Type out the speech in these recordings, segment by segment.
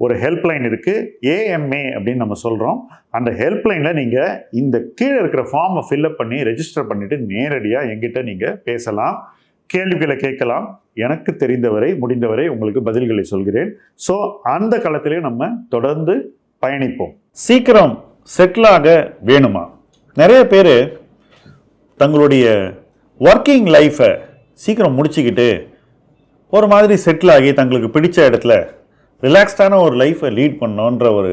ஒரு ஹெல்ப்லைன் இருக்குது ஏஎம்ஏ அப்படின்னு நம்ம சொல்கிறோம் அந்த ஹெல்ப்லைனில் நீங்கள் இந்த கீழே இருக்கிற ஃபார்மை ஃபில்அப் பண்ணி ரெஜிஸ்டர் பண்ணிவிட்டு நேரடியாக எங்கிட்ட நீங்கள் பேசலாம். கேள்விகளை கேட்கலாம். எனக்கு தெரிந்தவரை முடிந்தவரை உங்களுக்கு பதில்களை சொல்கிறேன். ஸோ அந்த காலத்திலே நம்ம தொடர்ந்து பயணிப்போம். சீக்கிரம் செட்டில் ஆக வேணுமா? நிறைய பேர் தங்களுடைய ஒர்க்கிங் லைஃப்பை சீக்கிரம் முடிச்சுக்கிட்டு ஒரு மாதிரி செட்டில் ஆகி தங்களுக்கு பிடிச்ச இடத்துல ரிலாக்ஸ்டான ஒரு லைஃப்பை லீட் பண்ணோன்ற ஒரு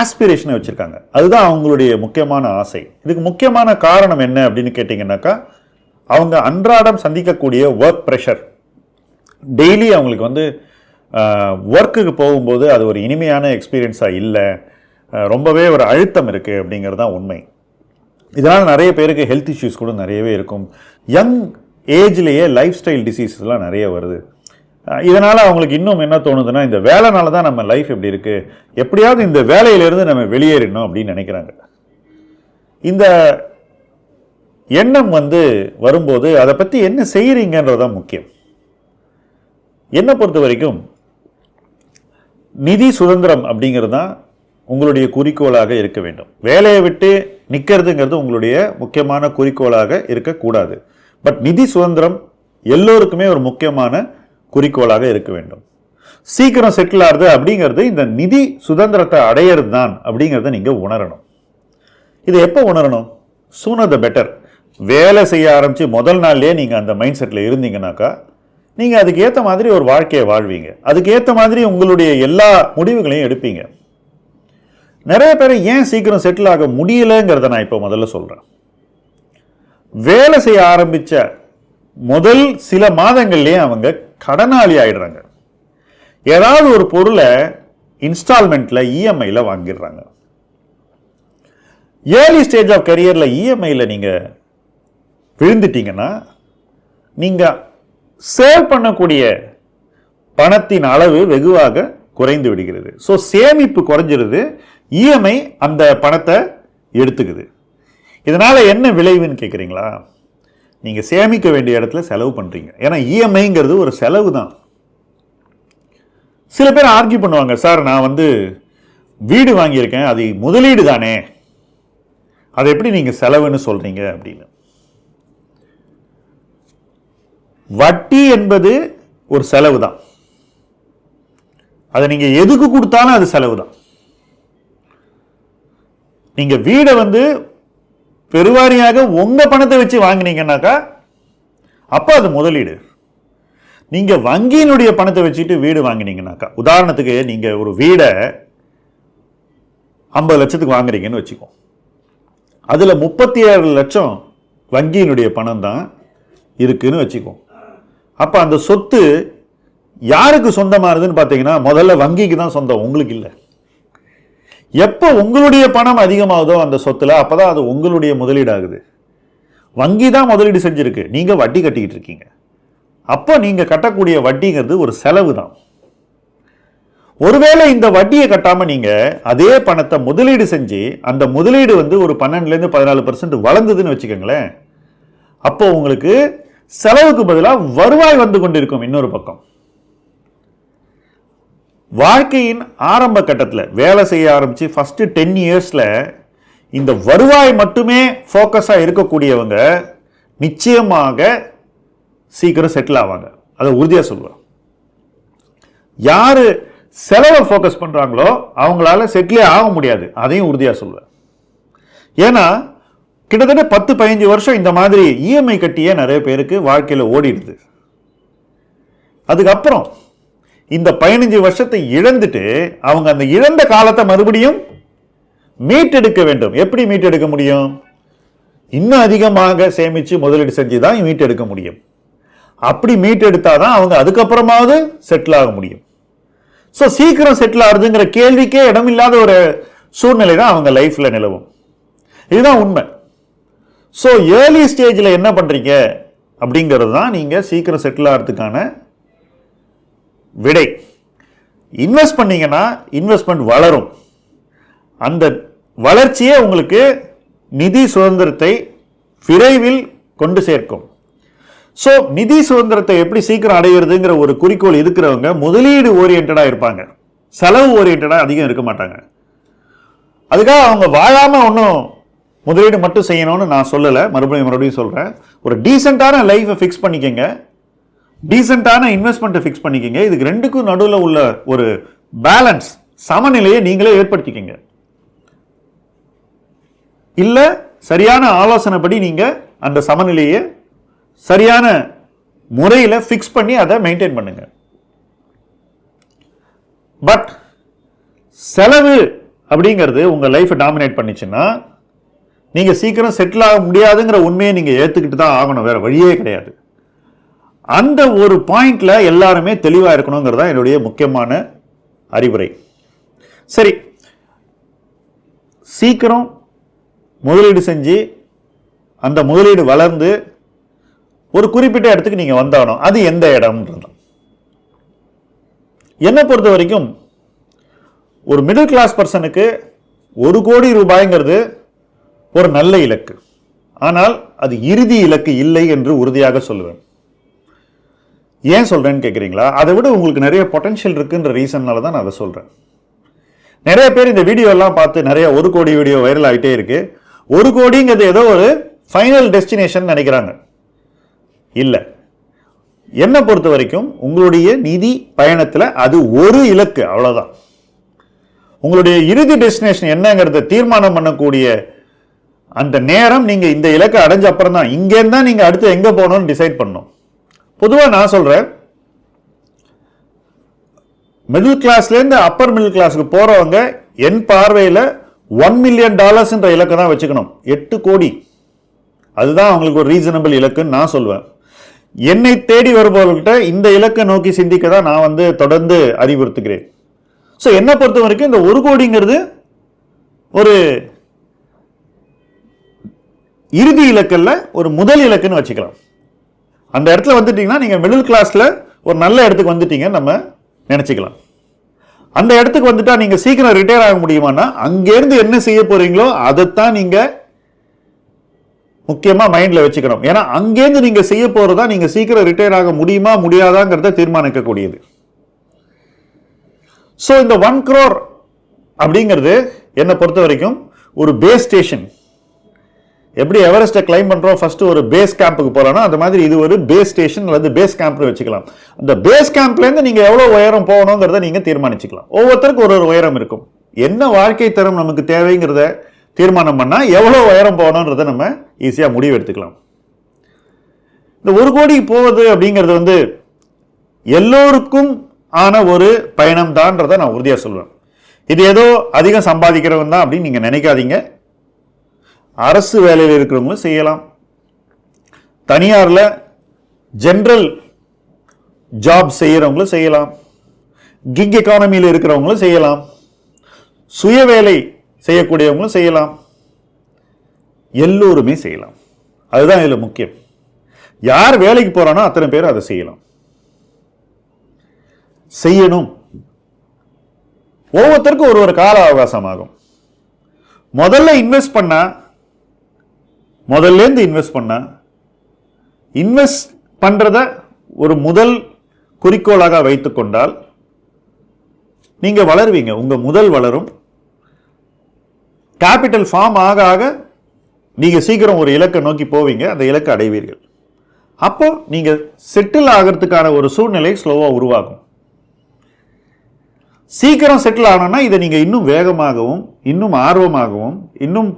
ஆஸ்பிரேஷனை வச்சுருக்காங்க. அதுதான் அவங்களுடைய முக்கியமான ஆசை. இதுக்கு முக்கியமான காரணம் என்ன அப்படின்னு கேட்டிங்கன்னாக்கா அவங்க அன்றாடம் சந்திக்கக்கூடிய ஒர்க் ப்ரெஷர் டெய்லி அவங்களுக்கு வந்து ஒர்க்குக்கு போகும்போது அது ஒரு இனிமையான எக்ஸ்பீரியன்ஸாக இல்லை ரொம்பவே ஒரு அழுத்தம் இருக்குது அப்படிங்கிறது தான் உண்மை. இதனால் நிறைய பேருக்கு ஹெல்த் இஷ்யூஸ் கூட நிறையவே இருக்கும். யங் ஏஜ்லேயே லைஃப் ஸ்டைல் டிசீஸ்லாம் நிறைய வருது. இதனால் அவங்களுக்கு இன்னும் என்ன தோணுதுன்னா இந்த வேலைனால தான் நம்ம லைஃப் எப்படி இருக்குது எப்படியாவது இந்த வேலையிலேருந்து நம்ம வெளியேறணும் அப்படின்னு நினைக்கிறாங்க. இந்த எண்ணம் வந்து வரும்போது அதை பற்றி என்ன செய்கிறீங்கன்றது தான் முக்கியம். என்னை பொறுத்த வரைக்கும் நிதி சுதந்திரம் அப்படிங்கிறது தான் உங்களுடைய குறிக்கோளாக இருக்க வேண்டும். வேலையை விட்டு நிற்கிறதுங்கிறது உங்களுடைய முக்கியமான குறிக்கோளாக இருக்கக்கூடாது. பட் நிதி சுதந்திரம் எல்லோருக்குமே ஒரு முக்கியமான குறிக்கோளாக இருக்க வேண்டும். சீக்கிரம் செட்டில் ஆகுது அப்படிங்கிறது இந்த நிதி சுதந்திரத்தை அடையிறது தான் அப்படிங்கிறத நீங்கள் உணரணும். இது எப்போ உணரணும்? சூனர் த பெட்டர் வேலை செய்ய ஆரம்பித்து முதல் நாள்லேயே நீங்கள் அந்த மைண்ட் செட்டில் இருந்தீங்கனாக்கா நீங்கள் அதுக்கு ஏற்ற மாதிரி ஒரு வாழ்க்கையை வாழ்வீங்க. அதுக்கு ஏற்ற மாதிரி உங்களுடைய எல்லா முடிவுகளையும் எடுப்பீங்க. நிறைய பேர் ஏன் சீக்கிரம் செட்டில் ஆக முடியலைங்கிறத நான் இப்போ முதல்ல சொல்கிறேன் வேலை செய்ய ஆரம்பித்த முதல் சில மாதங்கள்லேயே அவங்க கடனாளி ஆயிடுறாங்க ஏதாவது ஒரு பொருளை இன்ஸ்டால்மெண்ட்டில் இஎம்ஐயில் வாங்கிடுறாங்க. ஏர்லி ஸ்டேஜ் ஆஃப் கரியரில் இஎம்ஐயில் நீங்கள் விழுந்துட்டீங்கன்னா நீங்கள் சேவ் பண்ணக்கூடிய பணத்தின் அளவு வெகுவாக குறைந்து விடுகிறது. ஸோ சேமிப்பு குறைஞ்சிருது. இஎம்ஐ அந்த பணத்தை எடுத்துக்குது. இதனால் என்ன விளைவுன்னு கேட்குறீங்களா நீங்கள் சேமிக்க வேண்டிய இடத்துல செலவு பண்ணுறீங்க ஏன்னா இஎம்ஐங்கிறது ஒரு செலவு தான். சில பேர் ஆர்கியூ பண்ணுவாங்க சார் நான் வந்து வீடு வாங்கியிருக்கேன் அது முதலீடு தானே? அதை எப்படி நீங்கள் செலவுன்னு சொல்கிறீங்க அப்படின்னு. வட்டி என்பது ஒரு செலவு தான். அதை நீங்கள் எதுக்கு கொடுத்தாலும் அது செலவு தான். நீங்கள் வீடை வந்து பெருவாரியாக உங்கள் பணத்தை வச்சு வாங்கினீங்கன்னாக்கா அப்போ அது முதலீடு. நீங்கள் வங்கியினுடைய பணத்தை வச்சுட்டு வீடு வாங்கினீங்கனாக்கா உதாரணத்துக்கு நீங்கள் ஒரு வீடை ஐம்பது லட்சத்துக்கு வாங்குறீங்கன்னு வச்சுக்கோ. அதில் முப்பத்தி ஏழு லட்சம் வங்கியினுடைய பணம் தான் இருக்குன்னு வச்சுக்கோ. அப்போ அந்த சொத்து யாருக்கு சொந்தமானதுன்னு பார்த்தீங்கன்னா முதல்ல வங்கிக்கு தான் சொந்தம் உங்களுக்கு இல்லை. எப்போ உங்களுடைய பணம் அதிகமாகுதோ அந்த சொத்துல அப்பதான் அது உங்களுடைய முதலீடாகுது. வங்கி தான் முதலீடு செஞ்சுருக்கு. நீங்கள் வட்டி கட்டிக்கிட்டு இருக்கீங்க. அப்போ நீங்கள் கட்டக்கூடிய வட்டிங்கிறது ஒரு செலவு தான். ஒருவேளை இந்த வட்டியை கட்டாமல் நீங்கள் அதே பணத்தை முதலீடு செஞ்சு அந்த முதலீடு வந்து ஒரு பன்னெண்டுலேருந்து பதினாலு பர்சன்ட் வளர்ந்ததுன்னு வச்சுக்கோங்களேன். அப்போ உங்களுக்கு செலவுக்கு பதிலாக வருவாய் வந்து கொண்டிருக்கும் இன்னொரு பக்கம். வாழ்க்கையின் ஆரம்ப கட்டத்தில் வேலை செய்ய ஆரம்பித்து ஃபஸ்ட்டு டென் இயர்ஸில் இந்த வருவாய் மட்டுமே ஃபோக்கஸாக இருக்கக்கூடியவங்க நிச்சயமாக சீக்கிரம் செட்டில் ஆவாங்க. அதை உறுதியாக சொல்லுவேன் யார் செலவை ஃபோக்கஸ் பண்ணுறாங்களோ அவங்களால செட்டிலே ஆக முடியாது. அதையும் உறுதியாக சொல்லுவேன் ஏன்னா கிட்டத்தட்ட பத்து பதினஞ்சு வருஷம் இந்த மாதிரி இஎம்ஐ கட்டியே நிறைய பேருக்கு வாழ்க்கையில் ஓடிடுது. அதுக்கப்புறம் இந்த பதினஞ்சு வருஷத்தை இழந்துட்டு அவங்க அந்த இழந்த காலத்தை மறுபடியும் மீட்டெடுக்க வேண்டும். எப்படி மீட்டெடுக்க முடியும்? இன்னும் அதிகமாக சேமித்து முதலீடு செஞ்சு தான் மீட்டெடுக்க முடியும். அப்படி மீட்டெடுத்தால் தான் அவங்க அதுக்கப்புறமாவது செட்டில் ஆக முடியும். ஸோ சீக்கிரம் செட்டில் ஆகுதுங்கிற கேள்விக்கே இடமில்லாத ஒரு சூழ்நிலை தான் அவங்க லைஃப்பில் நிலவும். இதுதான் உண்மை. ஸோ ஏர்லி ஸ்டேஜில் என்ன பண்ணுறீங்க அப்படிங்கிறது தான் நீங்கள் சீக்கிரம் செட்டில் ஆகிறதுக்கான விடை. இன்வெஸ்ட் பண்ணிங்கன்னா இன்வெஸ்ட்மெண்ட் வளரும். அந்த வளர்ச்சியே உங்களுக்கு நிதி சுதந்திரத்தை விரைவில் கொண்டு சேர்க்கும். ஸோ நிதி சுதந்திரத்தை எப்படி சீக்கிரம் அடையிறதுங்கிற ஒரு குறிக்கோள் இருக்கிறவங்க முதலீடு ஓரியன்டாக இருப்பாங்க. செலவு ஓரியன்டாக அதிகம் இருக்க மாட்டாங்க. அதுக்காக அவங்க வாழாமல் ஒன்றும் முதலீடு மட்டும் செய்யணும்னு நான் சொல்லலை. மறுபடியும் மறுபடியும் சொல்கிறேன் ஒரு டீசெண்டான லைஃப்பை ஃபிக்ஸ் பண்ணிக்கங்க. டீசெண்டான இன்வெஸ்ட்மெண்ட்டை ஃபிக்ஸ் பண்ணிக்கிங்க. இதுக்கு ரெண்டுக்கும் நடுவில் உள்ள ஒரு பேலன்ஸ் சமநிலையை நீங்களே ஏற்படுத்திக்கங்க. இல்லை சரியான ஆலோசனைப்படி நீங்கள் அந்த சமநிலையை சரியான முறையில் ஃபிக்ஸ் பண்ணி அதை மெயின்டைன் பண்ணுங்க. பட் செலவு அப்படிங்கிறது உங்கள் லைஃப்பை டாமினேட் பண்ணிச்சுன்னா நீங்கள் சீக்கிரம் செட்டில் ஆக முடியாதுங்கிற உண்மையை நீங்கள் ஏற்றுக்கிட்டு தான் ஆகணும். வேறு வழியே கிடையாது. அந்த ஒரு பாயிண்ட்ல எல்லாருமே தெளிவாக இருக்கணுங்கிறது தான் என்னுடைய முக்கியமான அறிவுரை. சரி. சீக்கிரம் முதலீடு செஞ்சு அந்த முதலீடு வளர்ந்து ஒரு குறிப்பிட்ட இடத்துக்கு நீங்கள் வந்தாலும் அது எந்த இடம்ன்றது. என்னை பொறுத்த வரைக்கும் ஒரு மிடில் கிளாஸ் பர்சனுக்கு ஒரு கோடி ரூபாய்ங்கிறது ஒரு நல்ல இலக்கு. ஆனால் அது இறுதி இலக்கு இல்லை என்று உறுதியாக சொல்லுவேன். ஏன் சொல்கிறேன்னு கேட்குறீங்களா அதை விட உங்களுக்கு நிறைய பொட்டன்ஷியல் இருக்குன்ற ரீசன்னால தான் நான் அதை சொல்கிறேன் நிறைய பேர் இந்த வீடியோ எல்லாம் பார்த்து நிறைய ஒரு கோடி வீடியோ வைரல் ஆகிட்டே இருக்கு. ஒரு கோடிங்கிறது ஏதோ ஒரு ஃபைனல் டெஸ்டினேஷன் நினைக்கிறாங்க. இல்லை. என்னை பொறுத்த வரைக்கும் உங்களுடைய நிதி பயணத்தில் அது ஒரு இலக்கு அவ்வளோதான் உங்களுடைய இறுதி டெஸ்டினேஷன் என்னங்கிறத தீர்மானம் பண்ணக்கூடிய அந்த நேரம் நீங்கள் இந்த இலக்கை அடைஞ்ச அப்புறம் தான் இங்கேருந்து தான் நீங்கள் அடுத்து எங்கே போகணும்னு டிசைட் பண்ணணும். பொதுவாக நான் சொல்கிறேன் மிடில் கிளாஸ்லேருந்து அப்பர் மிடில் கிளாஸுக்கு போகிறவங்க என் பார்வையில் ஒன் மில்லியன் டாலர்ஸ்ன்ற இலக்கை தான் வச்சுக்கணும். எட்டு கோடி. அதுதான் அவங்களுக்கு ஒரு ரீசனபிள் இலக்குன்னு நான் சொல்லுவேன் என்னை தேடி வருபவர்கள்ட்ட இந்த இலக்கை நோக்கி சிந்திக்க தான் நான் வந்து தொடர்ந்து அறிவுறுத்துகிறேன். ஸோ என்னை பொறுத்த வரைக்கும் இந்த ஒரு கோடிங்கிறது ஒரு இறுதி இலக்கல்ல ஒரு முதல் இலக்குன்னு வச்சுக்கலாம். அந்த இடத்துல வந்துட்டிங்கன்னா நீங்கள் மிடில் கிளாஸில் ஒரு நல்ல இடத்துக்கு வந்துட்டீங்கன்னு நம்ம நினச்சிக்கலாம். அந்த இடத்துக்கு வந்துட்டால் நீங்கள் சீக்கிரம் ரிட்டையர் ஆக முடியுமானா அங்கேருந்து என்ன செய்ய போகிறீங்களோ அதைத்தான் நீங்கள் முக்கியமாக மைண்டில் வச்சுக்கணும். ஏன்னா அங்கேருந்து நீங்கள் செய்ய போகிறதா நீங்கள் சீக்கிரம் ரிட்டையர் ஆக முடியுமா முடியாதாங்கிறத தீர்மானிக்கக்கூடியது. ஸோ இந்த ஒன் க்ரோர் அப்படிங்கிறது என்னை பொறுத்த வரைக்கும் ஒரு பேஸ் ஸ்டேஷன் எப்படி எவரெஸ்ட்டை கிளைம் பண்ணுறோம் ஃபஸ்ட்டு ஒரு பேஸ் கேம்புக்கு போகிறோன்னா அந்த மாதிரி இது ஒரு பேஸ் ஸ்டேஷன் அல்லது பேஸ் கேம்ப்னு வச்சுக்கலாம். அந்த பேஸ் கேம்ப்லேருந்து நீங்கள் எவ்வளோ உயரம் போகணுங்கிறத நீங்கள் தீர்மானிச்சுக்கலாம். ஒவ்வொருத்தருக்கும் ஒரு ஒரு உயரம் இருக்கும். என்ன வாழ்க்கை தரம் நமக்கு தேவைங்கிறத தீர்மானம் பண்ணால் எவ்வளோ உயரம் போகணுன்றத நம்ம ஈஸியாக முடிவு எடுத்துக்கலாம். இந்த ஒரு கோடி போவது அப்படிங்கிறது வந்து எல்லோருக்கும் ஆன ஒரு பயணம் தான்றதை நான் உறுதியாக சொல்லுவேன். இது ஏதோ அதிகம் சம்பாதிக்கிறவன் தான் அப்படின்னு நீங்கள் நினைக்காதீங்க. அரசு வேலையில் இருக்கிறவங்களும் செய்யலாம். தனியாரில் ஜென்ரல் ஜாப் செய்கிறவங்களும் செய்யலாம். கிக் எக்கானமியில் இருக்கிறவங்களும் செய்யலாம். சுய வேலை செய்யக்கூடியவங்களும் செய்யலாம். எல்லோருமே செய்யலாம். அதுதான் இதில் முக்கியம். யார் வேலைக்கு போகிறானோ அத்தனை பேர் அதை செய்யலாம். செய்யணும். ஒவ்வொருத்தருக்கும் ஒரு ஒரு கால அவகாசம் ஆகும். முதல்ல இன்வெஸ்ட் பண்ணால் முதல்ல இருந்து இன்வெஸ்ட் பண்ண இன்வெஸ்ட் பண்ணுறத ஒரு முதல் குறிக்கோளாக வைத்துக்கொண்டால் நீங்க வளருவீங்க. உங்க முதல் வளரும். கேபிட்டல் ஃபார்ம் ஆக ஆக நீங்க சீக்கிரம் ஒரு இலக்கை நோக்கி போவீங்க. அந்த இலக்கை அடைவீர்கள். அப்போ நீங்கள் செட்டில் ஆகிறதுக்கான ஒரு சூழ்நிலை ஸ்லோவாக உருவாகும். சீக்கிரம் செட்டில் ஆகணும்னா இதை நீங்க இன்னும் வேகமாகவும் இன்னும் ஆர்வமாகவும் இன்னும்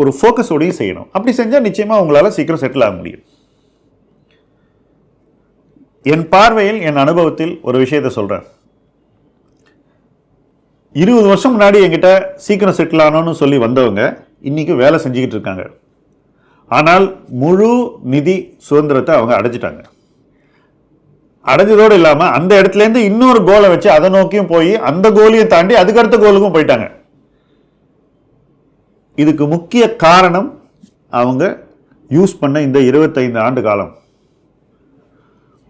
ஒரு ஃபோக்கஸோடையும் செய்யணும். அப்படி செஞ்சால் நிச்சயமாக உங்களால் சீக்கிரம் செட்டில் ஆக முடியும். என் பார்வையில் என் அனுபவத்தில் ஒரு விஷயத்தை சொல்கிறேன் இருபது வருஷம் முன்னாடி என்கிட்ட சீக்கிரம் செட்டில் ஆனோன்னு சொல்லி வந்தவங்க இன்றைக்கி வேலை செஞ்சுக்கிட்டு இருக்காங்க. ஆனால் முழு நிதி சுதந்திரத்தை அவங்க அடைஞ்சிட்டாங்க. அடைஞ்சதோடு இல்லாமல் அந்த இடத்துலேருந்து இன்னொரு கோலை வச்சு அதை நோக்கியும் போய் அந்த கோலையும் தாண்டி அதுக்கடுத்த கோலுக்கும் போயிட்டாங்க. இதுக்கு முக்கிய காரணம் அவங்க யூஸ் பண்ண இந்த இருபத்தைந்து ஆண்டு காலம்.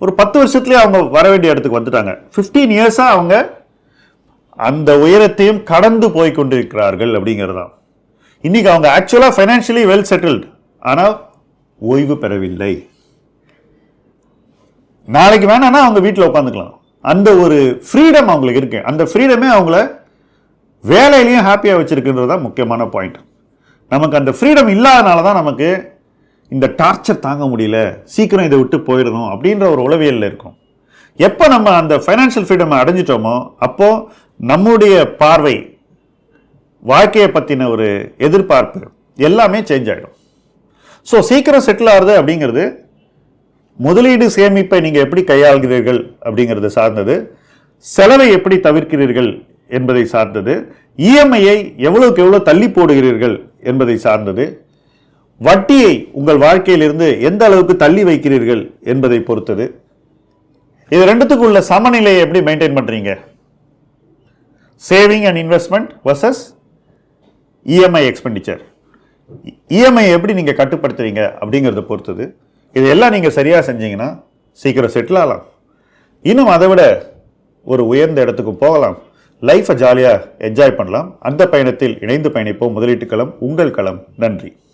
ஒரு பத்து வருஷத்துலேயே அவங்க வர வேண்டிய இடத்துக்கு வந்துட்டாங்க. 15 இயர்ஸாக அவங்க அந்த உயரத்தையும் கடந்து போய் கொண்டிருக்கிறார்கள் அப்படிங்கிறது தான் இன்னைக்கு அவங்க ஆக்சுவலாக ஃபைனான்ஷியலி வெல் செட்டில்டு ஆனால் ஓய்வு பெறவில்லை. நாளைக்கு வேணான்னா அவங்க வீட்டில் உட்காந்துக்கலாம். அந்த ஒரு ஃப்ரீடம் அவங்களுக்கு இருக்குது அந்த ஃப்ரீடமே அவங்கள வேலையிலையும் ஹாப்பியாக வச்சுருக்குன்றது தான் முக்கியமான பாயிண்ட் நமக்கு அந்த ஃப்ரீடம் இல்லாதனால தான் நமக்கு இந்த டார்ச்சர் தாங்க முடியல. சீக்கிரம் இதை விட்டு போயிடணும் அப்படின்ற ஒரு உளவியலில் இருக்கும். எப்போ நம்ம அந்த ஃபைனான்ஷியல் ஃப்ரீடம் அடைஞ்சிட்டோமோ அப்போது நம்முடைய பார்வை வாழ்க்கையை பற்றின ஒரு எதிர்பார்ப்பு எல்லாமே சேஞ்ச் ஆகிடும் ஸோ சீக்கிரம் செட்டில் ஆகுது அப்படிங்கிறது முதலீடு சேமிப்பை நீங்கள் எப்படி கையாள்கிறீர்கள் அப்படிங்கிறது சார்ந்தது செலவை எப்படி தவிர்க்கிறீர்கள் என்பதை சார்ந்தது இஎம்ஐயை எவ்வளோக்கு எவ்வளோ தள்ளி போடுகிறீர்கள் என்பதை சார்ந்தது. வட்டியை உங்கள் வாழ்க்கையிலிருந்து எந்த அளவுக்கு தள்ளி வைக்கிறீர்கள் என்பதை பொறுத்தது. இது ரெண்டுத்துக்கும் உள்ள சமநிலையை எப்படி மெயின்டைன் பண்றீங்க? Saving and investment versus EMI expenditure EMI எப்படி நீங்கள் கட்டுப்படுத்துறீங்க அப்படிங்கிறத பொறுத்தது. இதெல்லாம் நீங்கள் சரியாக செஞ்சீங்கன்னா சீக்கிரம் செட்டில் ஆகலாம். இன்னும் அதை விட ஒரு உயர்ந்த இடத்துக்கு போகலாம். லைஃப்பை ஜாலியாக என்ஜாய் பண்ணலாம். அந்த பயணத்தில் இணைந்து பயணிப்போம். முதலீட்டு களம் உங்கள் களம். நன்றி.